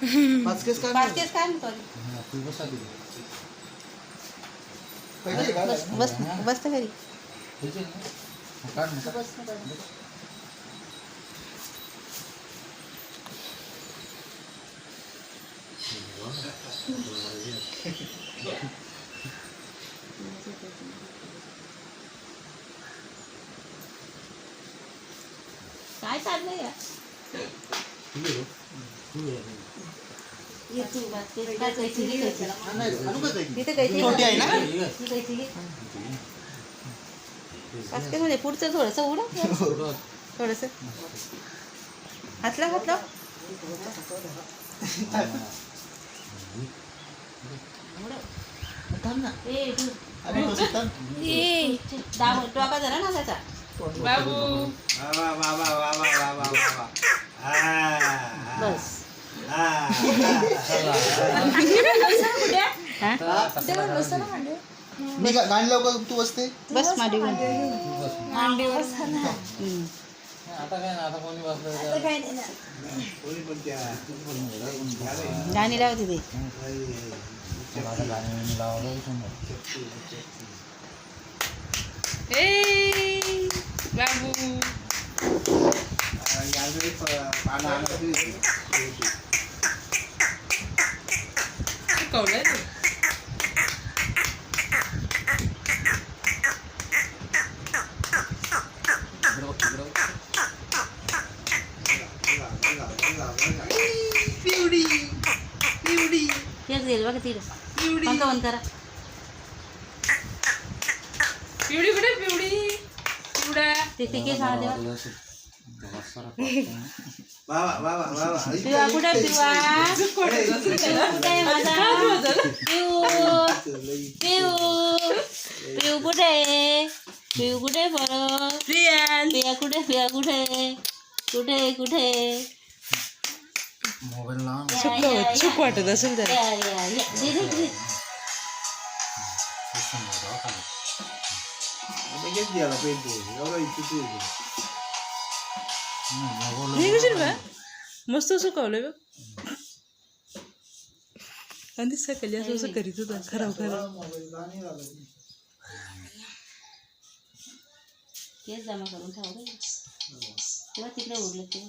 पाच केस काय पाच केस काय म्हणतो बस बस घरी. काय चाललंय म्हणजे पुढचं थोडंसं उडा थोडंसं हातला हातला टोका झाला ना त्याचा बस. मी गा- गाणी लावू का तू बसते? बस मांडी घेऊन गाणी लावते ते तेच गेल बघा तिकडे पंखा बंद करा. पिवडी कुठे? पिवडी. पिवड्या. ते ते केस आणा तेव्हा पिवा कुठे पिवा पिऊ कुठे आहे माझा पिऊ पिऊ पिऊ कुठे पिऊ कुठे परत प्रियान पिया कुठे पिया कुठे कुठे कुठे सुख सुख वाटत असेल तर या या या हे कशी बा मस्त सुकवलंय बघ आणि सकाळी असं असं करीत होता खराब खराब केस जमा करून ठेवा. तेव्हा तिकडे उरलं तेव्हा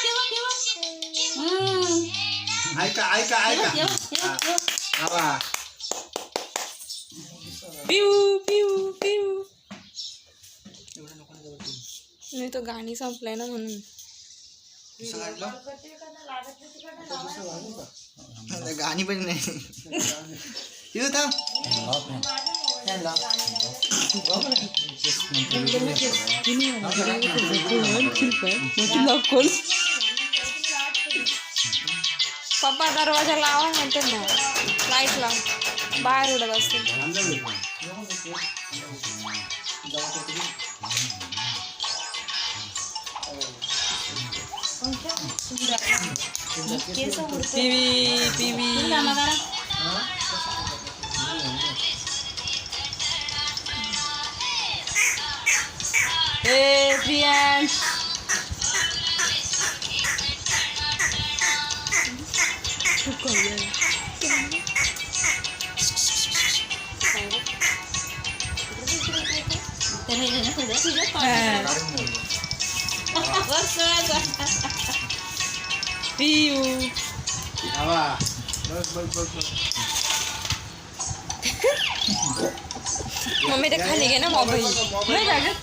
ऐका ऐका ऐका आवा पिऊ पिऊ पिऊ नाही तो गाणी संपलाय ना म्हणून नाही, गाणी पण नाही येऊ थांब पप्पा दरवाजा लावा म्हणते ना लाईट लाव बाहेर उडत असते टीव्ही टीव्ही कामं करा ए प्रियान तर हे घे ना थोडं पियू हवा बस बस बस बस मम्मी ते खाली घे ना मोबाईल नाही लागत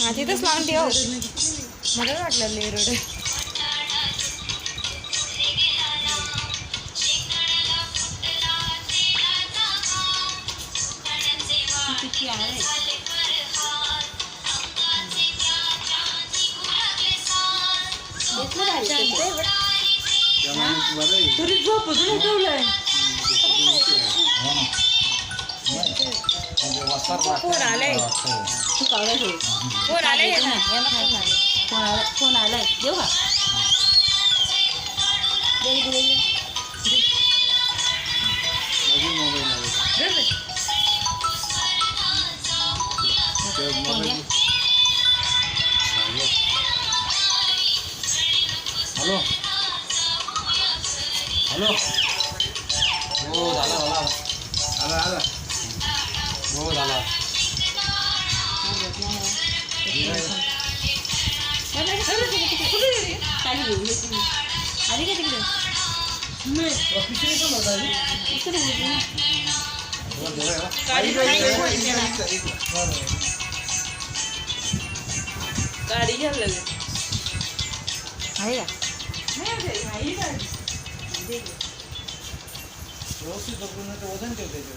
हा तिथंच लावून ठेव मला काय वाटलं लेरोड आलाय देऊ का दे, दे, दे, दे. नवीन मोबाईल आहे. ते फोन मोबाईल- घ्या. Hello hello हो झाला झाला आला आला हो झाला खाली घेऊ हे तुम्ही. आली का तिकडे इकडे घेऊ ना. गाडी इकडे, इकडे, इकडे, इकडे. गाडी घ्यायला लागली आहे का नाही गाडी व्यवस्थित पकडून नाही तर वजन ठेवते ते.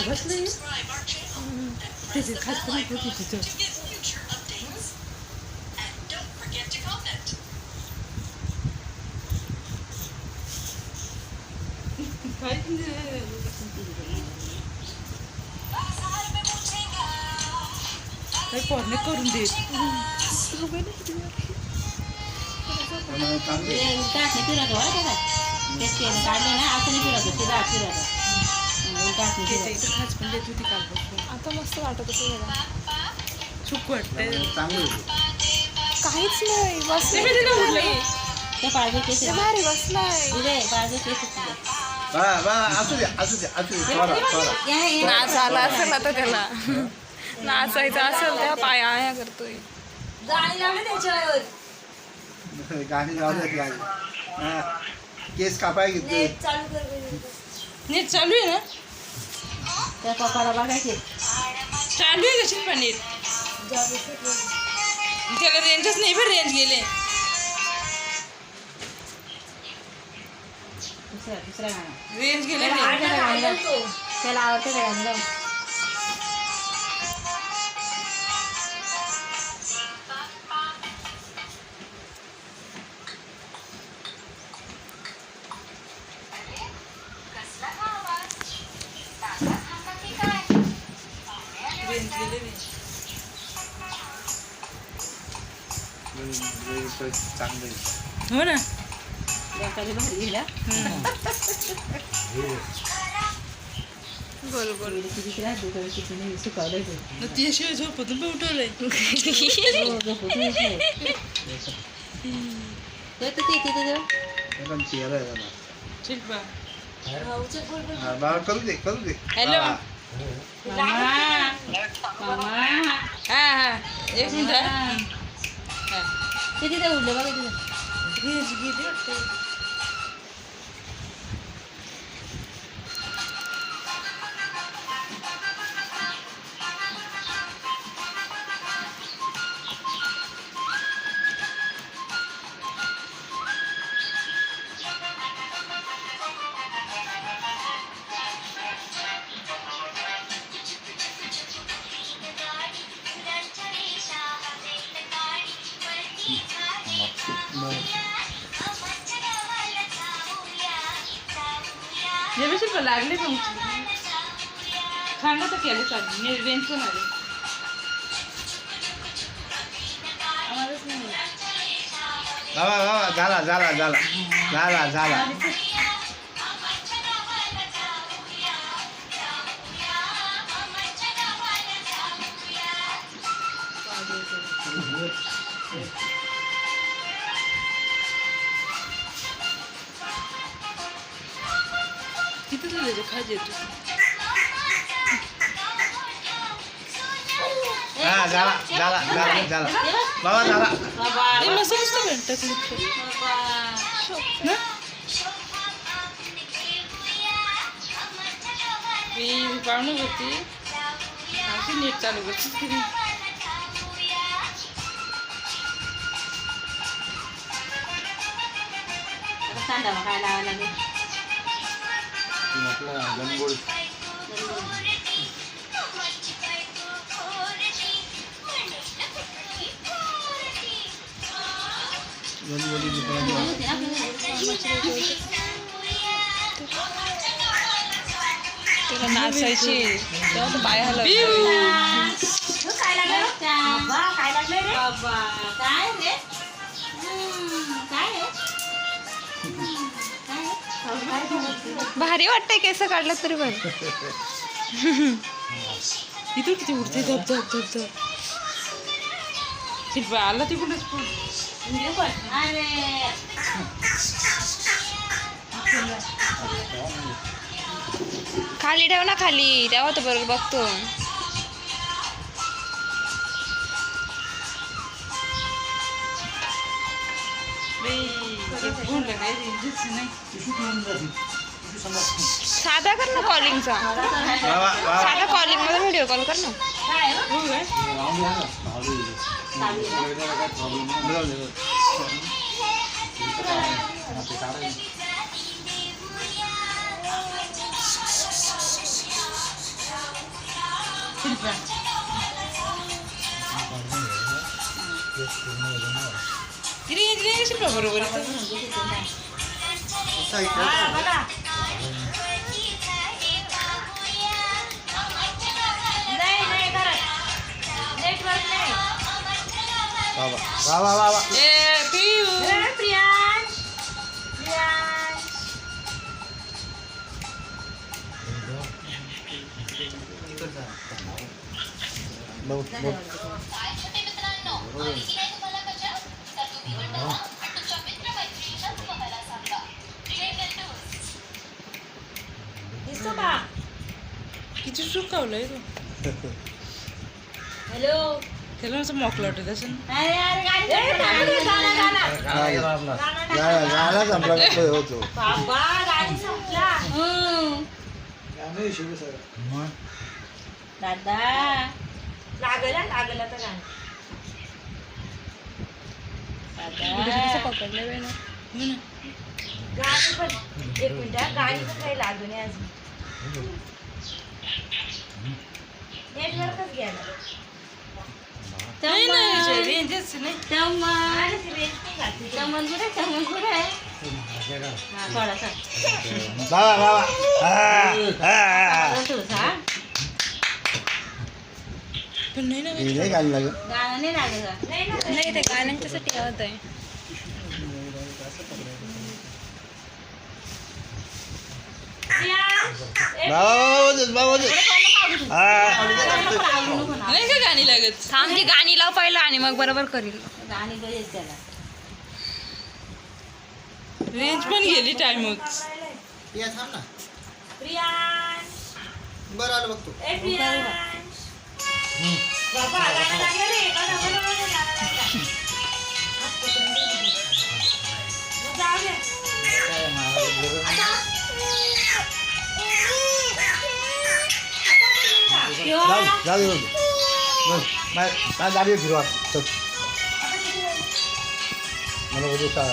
बसले त्याचे खास पण होती तिथं काय काय पोरणे करून देत त्यामुळे चांगलं आहे. ते उलटा हातने फिरवतो बरं का काय? ते तेल काढले ना असं नाही फिरवतो ते दाट फिरवतो ते फिरवतो खास पण देत होती काल आता मस्त वाटत असेल मला चूक वाटतंय. काहीच नाही बसले ते पाळजे केस. भारी बसलाय तुझे पाळजे केस असू द्या असू द्या असू. नाच आला असेल आता त्याला नाचायचं असेल तेव्हा पाय आया करतोय गाणी लावली त्याच्यावर गाणी लावल्यात गाणी हा. केस कापाय घेतले. चालू कर बरं. नीट चालू आहे ना? त्या पप्पाला बघायचे. चालू आहे कशी पण नीट. त्याला रेंजच नाही पण रेंज गेले. दुसरा दुसरा गाणं. रेंज गेले त्याला. आवडतं का गाणं? हो ना डोक्याला भारी गेला. गोल गोल गेली किती त्रास देतो, किती नाही, सुकावलंय ते. मग तिच्याशिवाय झोपतून पण उठवलंय हो, झोपत नाही ते. ते तर ते तिथे जाऊ. हे पण चेहरा आहे त्याला. शिल्पा हा, बाळा करू दे करू दे हॅलो. हा. मामा मामा हा हा एक मिनिट हा. हा. ते तिथे उडले बघा तिथे रेंज गेली যাবে শিল্প লাগলে তো ঠান্ডা তো কেলে চল রেঞ্চও হবে আমাদের জ্বালা জ্বালা জ্বালা জ্বালা জ্বালা জ্বালা হয়েছে খাই যেত পার্নবতী আসি নেট চালু করছি। ঠান্ডা মাখায় লাগে हा झाला झाला झाला झाला बाबा झाला ए मस्त मस्त भेटतात ना मी पाहुणं होती अशी भारी वाटतंय केस काढलं तरी बरं इथं किती उडते धप धप धप धप. शिल्पा आला तिकडूनच खाली ठेव ना खाली तेव्हा तर बरोबर बघतो. साधा कर ना कॉलिंगचा बाबा बाबा साधा कॉलिंग मध्ये व्हिडिओ कॉल कर ना हो काय राहून द्या ना चालू आहे. काय प्रॉब्लेम नाही जाऊ दे, जाऊ दे. हा, ते सुकावलंय तो त्याला असं मोकलं वाटत असं झाला संपला का होतो दादा लागला लागला तर गाणं दादा पकडलं वेळ हो ना गाणी पण एक मिनिट गाणी पण काही लागू नाही अजून नेटवर्कच गेलं नाही नाही रेंजच नाही आणि ती रेंज नाही खाती. हा, थोडासा. बाबा बाबा हा, हा. थोडासा. पण नाही ना हे नाही घालू लागत गाणं नाही लागलं का? नाही ना. नाही ते गाण्यांच्यासाठी होत आहे बाबा बाबा बाबा. हा. नाही का गाणी लागत थांब ती गाणी लाव पहिलं आणि मग बरोबर करील. गाणी गरजेच त्याला रेंज पण गेली टाइमच प्रियांश. बरं आलं बघतो. जाऊ जाऊ दे, जाऊ दे. बस, बाय- बाय गाडी फिरवा चल. मला उद्या शाळा